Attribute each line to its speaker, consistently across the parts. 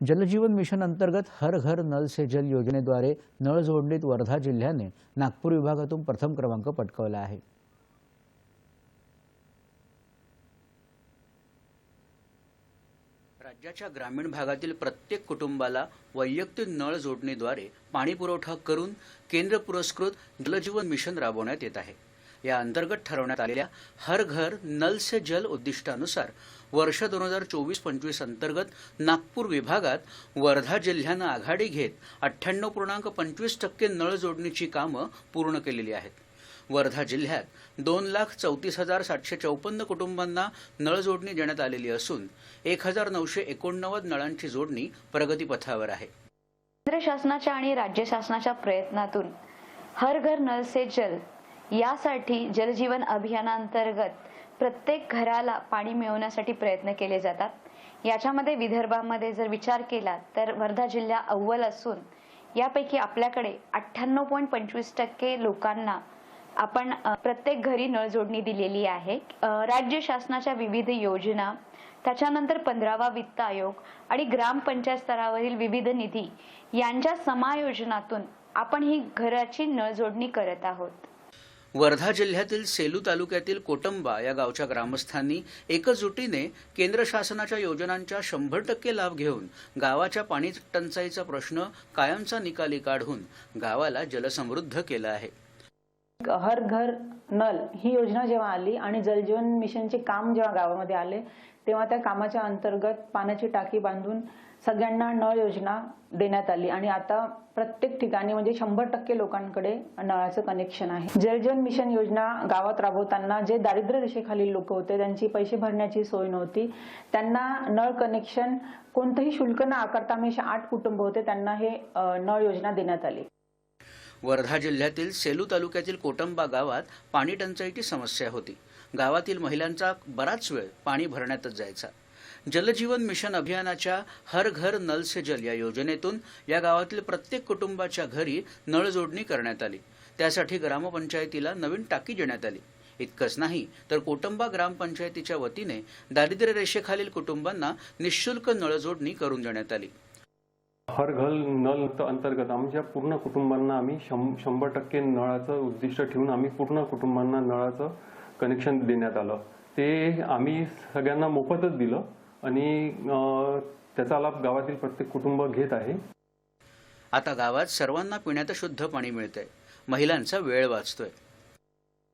Speaker 1: जलजीवन mission अंतर्गत हर घर null से जल योजनेद्वारे नळ जोडणीत वर्धा जिल्ह्याने नागपूर विभागातून प्रथम क्रमांक पटकावला आहे. राज्याच्या ग्रामीण भागातील प्रत्येक कुटुंबाला वैयक्तिक नळ जोडणीद्वारे पाणीपुरवठा करून केंद्र पुरस्कृत जलजीवन मिशन राबवण्यात येत आहे. या अंतर्गत ठरवण्यात आलेल्या हर घर नल से जल उद्दिष्टानुसार वर्ष दोन हजार चोवीस पंचवीस अंतर्गत नागपूर विभागात वर्धा जिल्ह्यानं आघाडी घेत अठ्ठ्याण्णव पूर्णांक पंचवीस टक्के नळ जोडणीची कामं पूर्ण केलेली आहेत. वर्धा जिल्ह्यात दोन लाख चौतीस हजार सातशे चौपन्न कुटुंबांना नळ जोडणी देण्यात आलेली असून एक हजार नऊशे एकोणनव्वद नळांची जोडणी प्रगतीपथावर आहे.
Speaker 2: केंद्र शासनाच्या आणि राज्य शासनाच्या प्रयत्नातून हर घर नल से जल यासाठी जलजीवन अभियानांतर्गत प्रत्येक घराला पाणी मिळवण्यासाठी प्रयत्न केले जातात. याच्यामध्ये विदर्भामध्ये जर विचार केला तर वर्धा जिल्हा अव्वल असून यापैकी आपल्याकडे अठ्ठ्याण्णव पॉईंट पंचवीस टक्के लोकांना आपण प्रत्येक घरी नळजोडणी दिलेली आहे. राज्य शासनाच्या विविध योजना त्याच्यानंतर पंधरावा वित्त आयोग आणि ग्रामपंचायत स्तरावरील विविध निधी यांच्या समायोजनातून आपण ही घराची नळजोडणी करत आहोत.
Speaker 1: वर्धा जिल्ह्यातील सेलू तालुक्यातील कोटंबा या गावच्या ग्रामस्थांनी एकजुटीने केंद्र शासनाच्या योजनांच्या शंभर टक्के लाभ घेऊन गावाच्या पाणी टंचाईचा प्रश्न कायमचा निकाली काढून गावाला जलसमृद्ध केलं आहे.
Speaker 3: हर घर नल ही योजना जेव्हा आली आणि जलजीवन मिशनचे काम जेव्हा गावामध्ये आले तेव्हा त्या कामाच्या अंतर्गत पाण्याची टाकी बांधून सगळ्यांना नळ योजना देण्यात आली. आणि आता प्रत्येक ठिकाणी म्हणजे शंभर टक्के लोकांकडे नळाचं कनेक्शन आहे. जलजीवन मिशन योजना गावात राबवताना जे दारिद्र्य रेषेखालील लोक होते त्यांची पैसे भरण्याची सोय नव्हती. त्यांना नळ कनेक्शन कोणतंही शुल्क न आकारता आठ कुटुंब होते त्यांना हे नळ योजना देण्यात आली.
Speaker 1: वर्धा जिल्ह्यातील सेलू तालुक्यातील कोटंबा गावात पाणी टंचाईची समस्या होती. गावातील महिलांचा बराच वेळ पाणी भरण्यातच जायचा. जलजीवन मिशन अभियानाच्या हर घर नल से जल या योजनेतून या गावातील प्रत्येक कुटुंबाच्या घरी नळ जोडणी करण्यात आली. त्यासाठी ग्रामपंचायतीला नवीन टाकी देण्यात आली. इतकंच नाही तर कोटंबा ग्रामपंचायतीच्या वतीने दारिद्र्य रेषेखालील कुटुंबांना निशुल्क नळ जोडणी करून देण्यात आली.
Speaker 4: हर घर नल अंतर्गत. आमच्या पूर्ण कुटुंबांना आम्ही शं शंभर टक्के नळाचं उद्दिष्ट ठेवून आम्ही पूर्ण कुटुंबांना नळाचं कनेक्शन देण्यात आलं. ते आम्ही सगळ्यांना मोफतच दिलं आणि त्याचा लाभ गावातील प्रत्येक कुटुंब घेत आहे.
Speaker 1: आता गावात सर्वांना पिण्याचं शुद्ध पाणी मिळतंय. महिलांचा वेळ वाचतोय.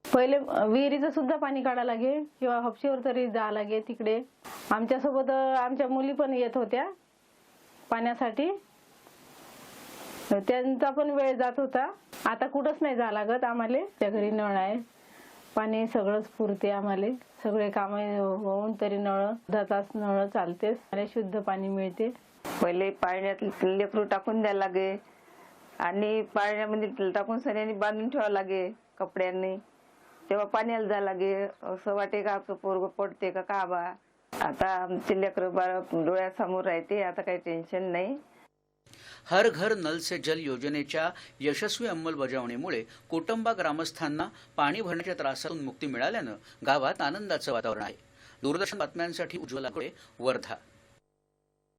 Speaker 5: पहिले विहिरीचं सुद्धा पाणी काढायला लागे किंवा हापशीवर तरी जा लागे तिकडे. आमच्यासोबत आमच्या मुली पण येत होत्या पाण्यासाठी. त्यांचा पण वेळ जात होता. आता कुठंच नाही जा लागत आम्हाला. त्या घरी नळ आहे. पाणी सगळंच पुरते आम्हाला. सगळे काम होऊन तरी नळ अर्धा तास नळ चालतेच आणि शुद्ध पाणी मिळते.
Speaker 6: पहिले पाण्यात लेकरू टाकून द्यायला लागे. आणि पाण्यामध्ये टाकून सन्याने बांधून ठेवावं लागे कपड्यांनी. तेव्हा पाण्याला जायला लागे. असं वाटे का आपलं पोरग पडते का का बा. आता आमचे लेकरं बाळ डोळ्यासमोर राहते. आता काही टेन्शन नाही.
Speaker 1: हर घर नल से जल योजनेच्या यशस्वी अंमलबजावणीमुळे कोटंबा ग्रामस्थांना पाणी भरण्याच्या त्रासातून मुक्ती मिळाल्यानं गावात आनंदाचं वातावरण आहे. दूरदर्शन बातम्यांसाठी उज्ज्वलाकोळे वर्धा.